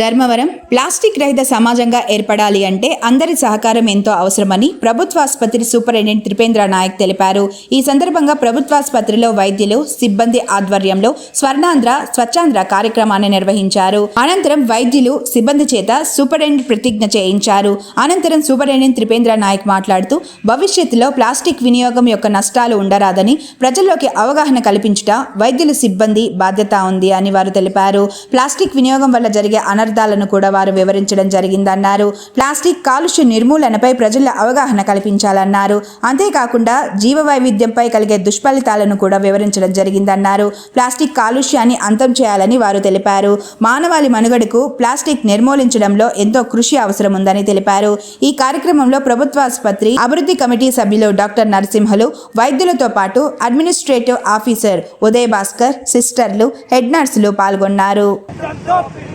Dharmavaram plastic రహిత సమాజంగా ఏర్పడాలి అంటే అందరి సహకారం ఎంతో అవసరమని ప్రభుత్వాసుపత్రి సూపరింటెండెంట్ త్రిపేంద్ర నాయక్ తెలిపారు. ఈ సందర్భంగా ప్రభుత్వాసుపత్రిలో వైద్యులు సిబ్బంది ఆధ్వర్యంలో స్వర్ణాంధ్ర స్వచ్ఛాంధ్ర కార్యక్రమాన్ని నిర్వహించారు. అనంతరం వైద్యులు సిబ్బంది చేత సూపరింటెండెంట్ ప్రతిజ్ఞ చేయించారు. అనంతరం సూపరింటెండెంట్ త్రిపేంద్ర నాయక్ మాట్లాడుతూ భవిష్యత్తులో ప్లాస్టిక్ వినియోగం యొక్క నష్టాలు ఉండరాదని ప్రజల్లోకి అవగాహన కల్పించుట వైద్యుల సిబ్బంది బాధ్యత ఉంది అని వారు తెలిపారు. ప్లాస్టిక్ వినియోగం వల్ల జరిగే అనర్థాలను కూడా వారు వివరించడం జరిగిందన్నారు. ప్లాస్టిక్ కాలుష్య నిర్మూలనపై ప్రజల అవగాహన కల్పించాలన్నారు. అంతేకాకుండా జీవ వైవిధ్యంపై కలిగే దుష్ఫలితాలను కూడా వివరించడం జరిగిందన్నారు. ప్లాస్టిక్ కాలుష్యాన్ని అంతం చేయాలని వారు తెలిపారు. మానవాళి మనుగడకు ప్లాస్టిక్ నిర్మూలించడంలో ఎంతో కృషి అవసరం ఉందని తెలిపారు. ఈ కార్యక్రమంలో ప్రభుత్వాసుపత్రి అభివృద్ధి కమిటీ సభ్యులు డాక్టర్ నరసింహలు వైద్యులతో పాటు అడ్మినిస్ట్రేటివ్ ఆఫీసర్ ఉదయ్ భాస్కర్ సిస్టర్లు హెడ్ నర్సులు పాల్గొన్నారు.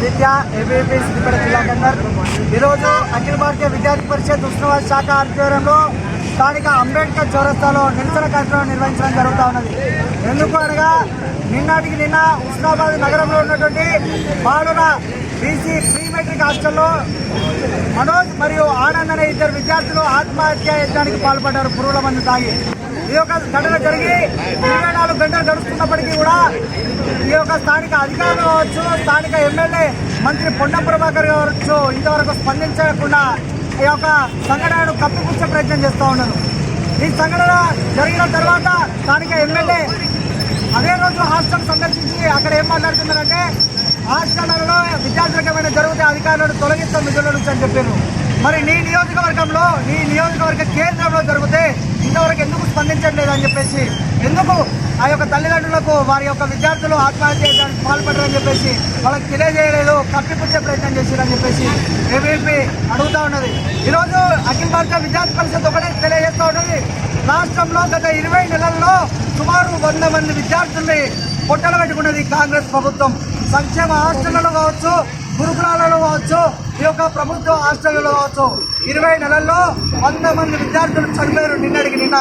ఆదిత్య ఏబీపీ సిద్దిపేట జిల్లా కేంద్ర ఈరోజు అఖిల భారతీయ విద్యార్థి పరిషత్ ఉష్ణవాద శాఖ ఆధ్వర్యంలో స్థానిక అంబేద్కర్ చౌరస్తాలో నిరసన కార్యక్రమం నిర్వహించడం జరుగుతూ ఉన్నది. ఎందుకు అనగా నిన్నటికి నిన్న ఉస్నాబాద్ నగరంలో ఉన్నటువంటి పాడున బీసీ ప్రీ మెట్రిక్ హాస్టల్లో మనోజ్ మరియు ఆనంద్ అనే ఇద్దరు విద్యార్థులు ఆత్మహత్య యత్నానికి పాల్పడ్డారు. పురుగుల మందు తాగి ఈ యొక్క ఘటన జరిగి ఇరవై నాలుగు గంటలు గడుస్తున్నప్పటికీ కూడా ఈ యొక్క స్థానిక అధికారులు కావచ్చు స్థానిక ఎమ్మెల్యే మంత్రి పొన్న ప్రభాకర్ కావచ్చు ఇంతవరకు స్పందించకుండా ఈ యొక్క సంఘటనను కప్పిపుచ్చే ప్రయత్నం చేస్తూ ఉన్నారు. ఈ సంఘటన జరిగిన తర్వాత స్థానిక ఎమ్మెల్యే అదే రోజు హాస్టల్ సందర్శించి అక్కడ ఏం మాట్లాడుతున్నారంటే హాస్టళ్ళలో విద్యార్థులకు ఏమైనా జరిగితే అధికారులను తొలగిస్తాం విధుల నుంచి అని చెప్పారు. మరి నీ నియోజకవర్గంలో నీ నియోజకవర్గ కేంద్రంలో జరిగితే ఇంతవరకు ఎందుకు స్పందించట్లేదు అని చెప్పేసి ఎందుకు ఆ యొక్క తల్లిదండ్రులకు వారి యొక్క విద్యార్థులు ఆత్మహత్య చేయడానికి పాల్పడరని చెప్పేసి వాళ్ళకి తెలియజేయలేదు కప్పిపుచ్చే ప్రయత్నం చేశారని చెప్పేసి ఏబీపీ అడుగుతూ ఉన్నది. ఈరోజు అఖిల భారత విద్యార్థి పరిషత్ ఒకటే తెలియజేస్తూ ఉన్నది. రాష్ట్రంలో గత ఇరవై నెలల్లో సుమారు వంద మంది విద్యార్థుల్ని పొట్టలు పెట్టుకున్నది కాంగ్రెస్ ప్రభుత్వం. సంక్షేమ హాస్టళ్ళలో కావచ్చు పాఠశాలలో కావచ్చు ఈ యొక్క ప్రభుత్వ హాస్టల్లో కావచ్చు ఇరవై నెలల్లో వంద మంది విద్యార్థులు చనిపోయారు నిన్నటికి నిన్న.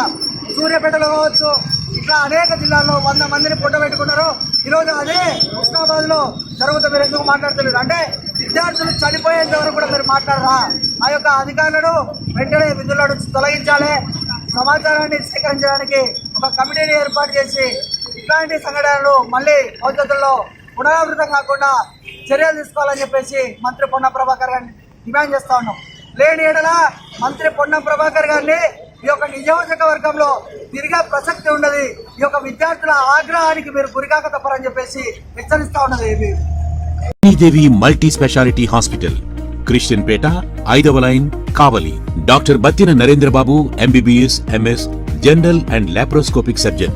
సూర్యాపేటలో కావచ్చు ఇట్లా అనేక జిల్లాల్లో వంద మందిని పొట్టబెట్టుకున్నారు. ఈరోజు అదే హుస్నాబాద్లో జరుగుతూ మీరు ఎందుకు మాట్లాడుతున్నారు అంటే విద్యార్థులు చనిపోయేంత వరకు కూడా మీరు మాట్లాడరా? ఆ యొక్క అధికారులను వెంటనే విధులను తొలగించాలి. సమాచారాన్ని సేకరించడానికి ఒక కమిటీని ఏర్పాటు చేసి ఇట్లాంటి సంఘటనలు మళ్ళీ భవిష్యత్తులో పునరావృతం కాకుండా చర్యలు తీసుకోవాలని చెప్పేసి మంత్రి పొన్న ప్రభాకర్ గారిని డిమాండ్ చేస్తా ఉన్నాం. లేని ఏడల మంత్రి పొన్న ప్రభాకర్ గారిని ఈ యొక్క నియోజకవర్గంలో తిరిగే ప్రసక్తి ఉండదు. ఈ యొక్క విద్యార్థుల ఆగ్రహానికి మీరు గురికాక తప్పరని చెప్పేసి హెచ్చరిస్తా ఉన్నది Sridevi multi specialty hospital Christian Peta ఐదవ line Kavali. Doctor Battina Narendrababu MBBS MS general and laparoscopic surgeon.